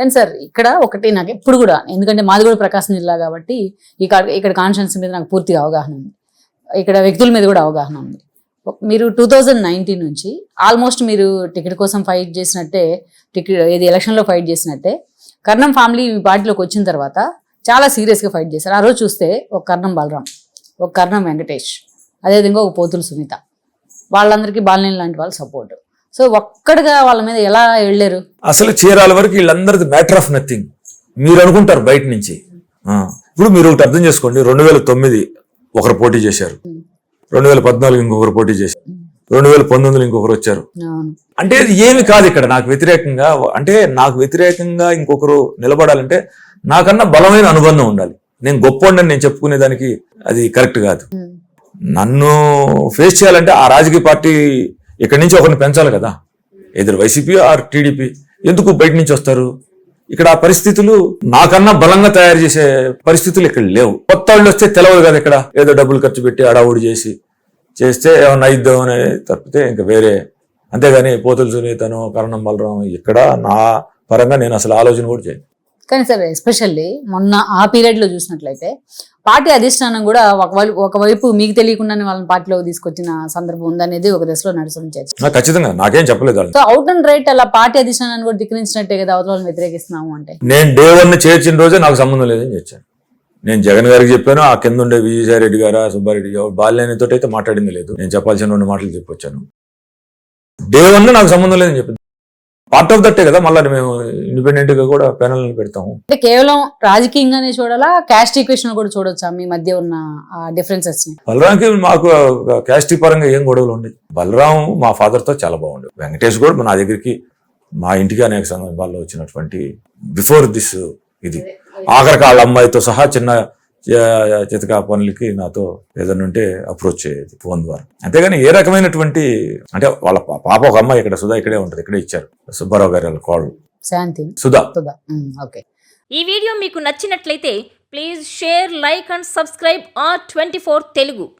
Then sir ఇక్కడ ఒకటి నాకు ఎప్పుడు కూడా ఎందుకంటే మాది కూడా ప్రకాశం జిల్లా కాబట్టి ఇక్కడ ఇక్కడ కాన్షియన్స్ మీద నాకు పూర్తిగా అవగాహన ఉంది. ఇక్కడ వ్యక్తుల మీద కూడా అవగాహన ఉంది. మీరు టూ థౌజండ్ నైన్టీన్ నుంచి ఆల్మోస్ట్ మీరు టికెట్ కోసం ఫైట్ చేసినట్టే టికెట్ ఏది ఎలక్షన్లో ఫైట్ చేసినట్టే కర్ణం ఫ్యామిలీ పార్టీలోకి వచ్చిన తర్వాత చాలా సీరియస్గా ఫైట్ చేశారు. ఆ రోజు చూస్తే ఒక కర్ణం బలరాం ఒక కర్ణం వెంకటేష్ అదేవిధంగా ఒక పోతులు సునీత. వాళ్ళందరికీ బాలినేని లాంటి వాళ్ళు సపోర్ట్ సో ఒక్కడిగా వాళ్ళ మీద ఎలా వెళ్ళారు? అసలు చీరాల వరకు వీళ్ళందరిది మ్యాటర్ ఆఫ్ నథింగ్ మీరు అనుకుంటారు బయట నుంచి. ఇప్పుడు మీరు ఒకటి అర్థం చేసుకోండి. రెండు వేల తొమ్మిది ఒకరు పోటీ చేశారు. రెండు వేల పద్నాలుగు ఇంకొకరు పోటీ చేశారు. రెండు వేల పంతొమ్మిదిలో ఇంకొకరు వచ్చారు. అంటే ఏమి కాదు ఇక్కడ. నాకు వ్యతిరేకంగా అంటే నాకు వ్యతిరేకంగా ఇంకొకరు నిలబడాలంటే నాకన్నా బలమైన అనుబంధం ఉండాలి. నేను గొప్పోండని నేను చెప్పుకునే దానికి అది కరెక్ట్ కాదు. నన్ను ఫేస్ చేయాలంటే ఆ రాజకీయ పార్టీ ఇక్కడి నుంచి ఒకరిని పెంచాలి కదా. ఎదురు వైసీపీ ఆర్ టీడీపీ ఎందుకు బయట నుంచి వస్తారు? ఇక్కడ ఆ పరిస్థితులు నాకన్నా బలంగా తయారు చేసే పరిస్థితులు ఇక్కడ లేవు. కొత్త వాళ్ళు వస్తే తెలవదు కదా ఇక్కడ. ఏదో డబ్బులు ఖర్చు పెట్టి అడావుడి చేసి చేస్తే ఏమన్నా ఇద్దాం అని తప్పితే ఇంకా వేరే. అంతేగాని పోతులు సునీతను కరణం బలరాం ఇక్కడ నా పరంగా నేను అసలు ఆలోచన కూడా చేయను. కానీ సార్ ఎస్పెషల్లీ మొన్న ఆ పీరియడ్లో చూసినట్లయితే పార్టీ అధిష్టానం కూడా ఒకవైపు ఒకవైపు మీకు తెలియకుండానే వాళ్ళని పార్టీలోకి తీసుకొచ్చిన సందర్భం ఉందనేది ఒక దశలో చర్చ. నాకు ఖచ్చితంగా. నాకేం చెప్పలేదు సో అవుట్ అండ్ రైట్ అలా పార్టీ అధిష్టానాన్ని కూడా ధిక్కరించినట్టే కదా అవతల వ్యతిరేకిస్తున్నాము అంటే. నేను డే వన్ చేర్చిన రోజే నాకు సంబంధం లేదని చెప్పాను. నేను జగన్ గారికి చెప్పాను ఆ కింద ఉండే విజయసాయి రెడ్డి గారా సుబ్బారెడ్డి గారు బాల్యానితో అయితే మాట్లాడింది లేదు. నేను చెప్పాల్సిన రెండు మాటలు చెప్పొచ్చాను. డే వన్ నాకు సంబంధం లేదని చెప్పింది పార్ట్ ఆఫ్ దట్టే కదా మళ్ళీ మేము ఇండిపెండెంట్గా కూడా ప్యానల్ పెడతాము. అంటే కేవలం రాజకీయంగానే చూడాలా క్యాస్ట్ ఈక్వేషన్ కూడా చూడొచ్చా మీ మధ్య ఉన్న ఆ డిఫరెన్సెస్ బలరాంకి మాకు క్యాస్టీ పరంగా ఏం గొడవలు ఉండేది బలరాం మా father తో చాలా బాగుండేది వెంకటేష్ కూడా నా దగ్గరికి మా ఇంటికి అనేక సందర్భాల్లో వచ్చినటువంటి బిఫోర్ దిస్ ఇది. ఆఖరికి వాళ్ళ అమ్మాయితో సహా చిన్న చితకా పనులకి నాతో ఏదైనా ఉంటే అప్రోచ్ అయ్యేది ఫోన్ ద్వారా. అంతేగాని ఏ రకమైనటువంటి అంటే వాళ్ళ పా- పాప ఒక అమ్మాయి ఇక్కడ సుధా ఇక్కడే ఉంటుంది ఇక్కడే ఇచ్చారు. సుబ్బారావు గారి వాళ్ళ కోళ్ళు. శాంతి. సుధా. ఓకే. ఈ వీడియో మీకు నచ్చినట్లయితే please share like and subscribe R twenty Telugu